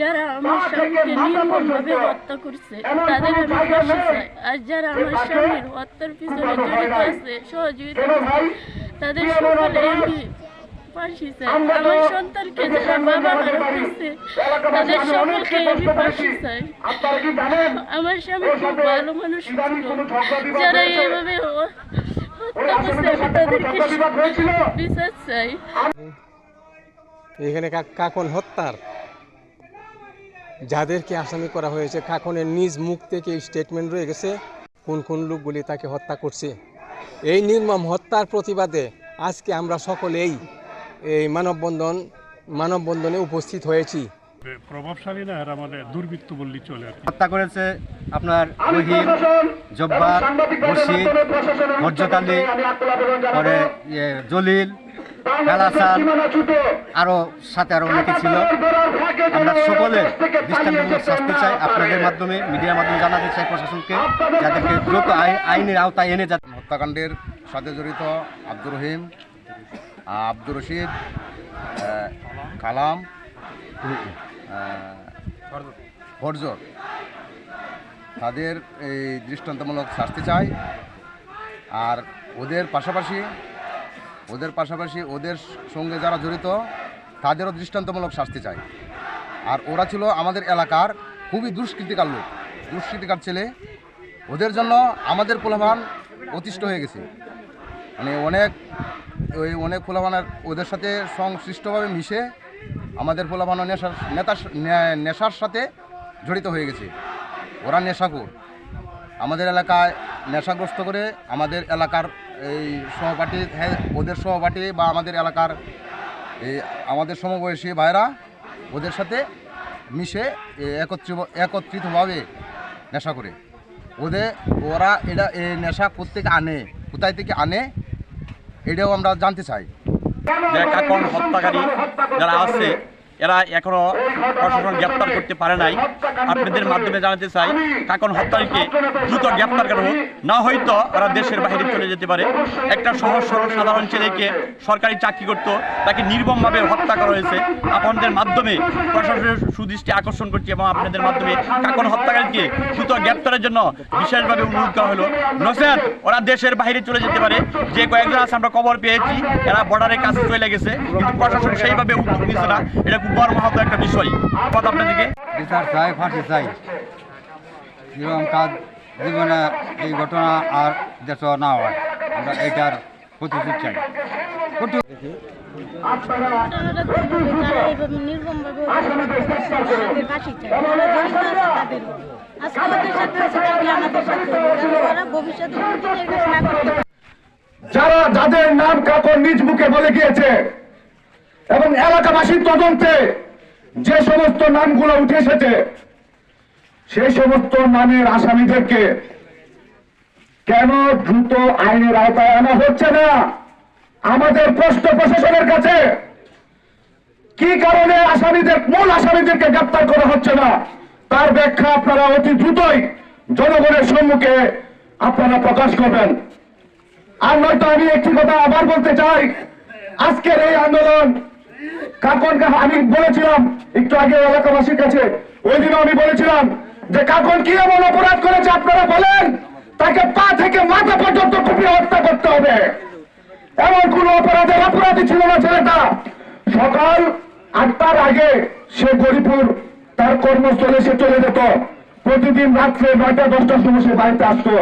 যারা আমার স্বামীকে নির্মমভাবে হত্যা করছে তাদের আমি ফাঁসি চাই। আর যারা আমার স্বামীর হত্যার পিছনে জড়িত আছে সহযোগিতা তাদের সকলে আমি ফাঁসি চাই। আমার সন্তানকে যারা বাবা মারা করছে তাদের সকলকে আমি ফাঁসি চাই। আমার স্বামী খুব ভালো মানুষ ছিল। যারা এইভাবে হত্যা করছে আমি তাদেরকে বিচার চাই। এখানে কাকন হত্যার যাদেরকে আসামি করা হয়েছে কাকনের নিজ মুখ থেকে স্টেটমেন্ট রয়ে গেছে কোন কোন লোকগুলি তাকে হত্যা করছে। এই নির্মম হত্যার প্রতিবাদে আজকে আমরা সকলেই এই মানববন্ধন মানববন্ধনে উপস্থিত হয়েছি। প্রভাবশালী না এরা মানে দুর্বৃত্ত বললেই চলে আর হত্যা করেছে আপনার রহিম জব্বার মর্যকালী পরে ইয়ে, জলিল কালাসান আরও সাথে আরও অনেকে ছিল। আমরা সকলে দৃষ্টান্তমূলক শাস্তি চাই আপনাদের মাধ্যমে মিডিয়ার মাধ্যমে জানাতে চাই প্রশাসনকে যাদেরকে দ্রুত আই- আইনের আওতায় এনে যাতে হত্যাকাণ্ডের সাথে জড়িত আব্দুর রহিম আব্দুর রশিদ কালাম আহ, ফরজর। তাদের এই দৃষ্টান্তমূলক শাস্তি চাই। আর ওদের পাশাপাশি ওদের পাশাপাশি ওদের সঙ্গে যারা জড়িত, তাদেরও দৃষ্টান্তমূলক শাস্তি চাই। আর ওরা ছিল আমাদের এলাকার খুবই দুষ্কৃতিকার লোক, দুষ্কৃতিকার ছেলে। ওদের জন্য আমাদের পোলাভান অতিষ্ঠ হয়ে গেছে। মানে অনেক, ওই অনেক পোলাভানের ওদের সাথে সংশ্লিষ্টভাবে মিশে আমাদের পোলাভান নেশার নেতার নেশার সাথে জড়িত হয়ে গেছে। ওরা নেশাখোর। আমাদের এলাকায় নেশাগ্রস্ত করে আমাদের এলাকার এই সহপাঠী হ্যাঁ ওদের সহপাঠী বা আমাদের এলাকার এই আমাদের সমবয়সী ভাইরা ওদের সাথে মিশে একত্রিত একত্রিতভাবে নেশা করে। ওদের ওরা এটা এই নেশা কোথেকে আনে, কোথায় থেকে আনে, এটাও আমরা জানতে চাই। যে হত্যাকারী যারা আছে এরা এখনও প্রশাসন গ্রেপ্তার করতে পারে নাই। আপনাদের মাধ্যমে জানাতে চাই, কাকন হত্যারীকে দ্রুত গ্রেপ্তার করা হোক। না হয়তো ওরা দেশের বাইরে চলে যেতে পারে। একটা সহজ সরল সাধারণ ছেলেকে সরকারি চাকরি করতো, তাকে নির্মমভাবে হত্যা করা হয়েছে। আপনাদের মাধ্যমে প্রশাসনের সুদৃষ্টি আকর্ষণ করছি এবং আপনাদের মাধ্যমে কাকন হত্যাকারীকে দ্রুত গ্রেপ্তারের জন্য বিশেষভাবে অনুরোধ করা হলো। নসেন ওরা দেশের বাইরে চলে যেতে পারে। যে কয়েকজন আছে, আমরা খবর পেয়েছি, এরা বর্ডারের কাছে চলে গেছে। কিন্তু প্রশাসন সেইভাবে উদ্যোগ নিচ্ছে না। এটা একটা বিষয়। কথা আপনাদেরকে বিচার চাই ফাঁসি চাই। এরকম কাজ জীবনে এই ঘটনা আর দেশ না হয়। আমরা এইটার প্রতিশোধ চাই। যারা যাদের নাম কাপড় নিজ মুখে বলে গিয়েছে এলাকাবাসীর তদন্তে যে সমস্ত নামগুলো উঠে এসেছে, সেই সমস্ত নামের আসামিদেরকে কেন দ্রুত আইনের আওতায় আনা হচ্ছে না? আমাদের প্রশ্ন প্রশাসনের কাছে, কি কারণে আসামিদের, মূল আসামিদেরকে গ্রেপ্তার করা হচ্ছে না? তার ব্যাখ্যা আপনারা অতি দ্রুতই জনগণের সম্মুখে আপনারা প্রকাশ করবেন। আর নয়তো আমি একটি কথা আবার বলতে চাই, আজকের এই আন্দোলন কাকন আমি বলেছিলাম, একটু আগে এলাকাবাসীর কাছে ওই দিনও আমি বলেছিলাম যে কাকন কি এমন অপরাধ করেছে আপনারা বলেন? তাকে পা থেকে মাথা পর্যন্ত কুপিয়ে হত্যা করতে হবে। এমন কোন অপরাধের অপরাধী ছিল না ছেলেটা। সকাল আটটার আগে সে গরিপুর তার কর্মস্থলে সে চলে যেত। প্রতিদিন রাত্রে নয়টা, দশটার সময় সে বাড়িতে আসতো।